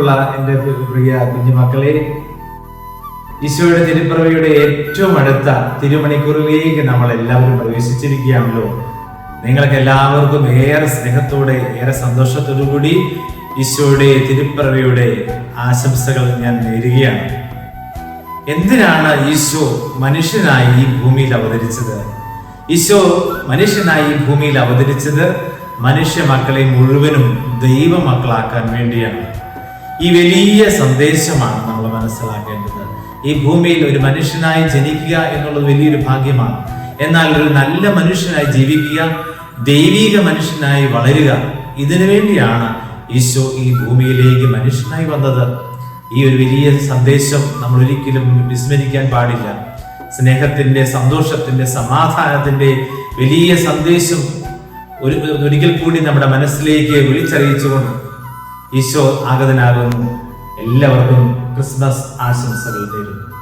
സ്നേഹമുള്ള എന്റെ പ്രിയ കുഞ്ഞുമക്കളെ ഈശോയുടെ തിരുപ്പിറവിയുടെ ഏറ്റവും അടുത്ത തിരുമണിക്കൂറിലേക്ക് നമ്മൾ എല്ലാവരും പ്രവേശിച്ചിരിക്കുകയാണല്ലോ. നിങ്ങൾക്ക് എല്ലാവർക്കും ഏറെ സ്നേഹത്തോടെ ഏറെ സന്തോഷത്തോടു കൂടി ഈശോയുടെ തിരുപ്പിറവിയുടെ ആശംസകൾ ഞാൻ നേരുകയാണ്. എന്തിനാണ് ഈശോ മനുഷ്യനായി ഈ ഭൂമിയിൽ അവതരിച്ചത്? ഈശോ മനുഷ്യനായി ഈ ഭൂമിയിൽ അവതരിച്ചത് മനുഷ്യ മക്കളെ മുഴുവനും ദൈവമക്കളാക്കാൻ വേണ്ടിയാണ്. ഈ വലിയ സന്ദേശമാണ് നമ്മൾ മനസ്സിലാക്കേണ്ടത്. ഈ ഭൂമിയിൽ ഒരു മനുഷ്യനായി ജനിക്കുക എന്നുള്ളത് വലിയൊരു ഭാഗ്യമാണ്. എന്നാൽ ഒരു നല്ല മനുഷ്യനായി ജീവിക്കുക ദൈവിക മനുഷ്യനായി വളരുക ഇതിനു വേണ്ടിയാണ് ഈശോ ഈ ഭൂമിയിലേക്ക് മനുഷ്യനായി വന്നത്. ഈ ഒരു വലിയ സന്ദേശം നമ്മൾ ഒരിക്കലും വിസ്മരിക്കാൻ പാടില്ല. സ്നേഹത്തിന്റെ സന്തോഷത്തിന്റെ സമാധാനത്തിന്റെ വലിയ സന്ദേശം ഒരു ഒരിക്കൽ കൂടി നമ്മുടെ മനസ്സിലേക്ക് വിളിച്ചറിയിച്ചുകൊണ്ട് ഈശോ ആഗതനാകുന്നു എല്ലാവർക്കും ക്രിസ്മസ് ആശംസകൾ നേരുന്നു.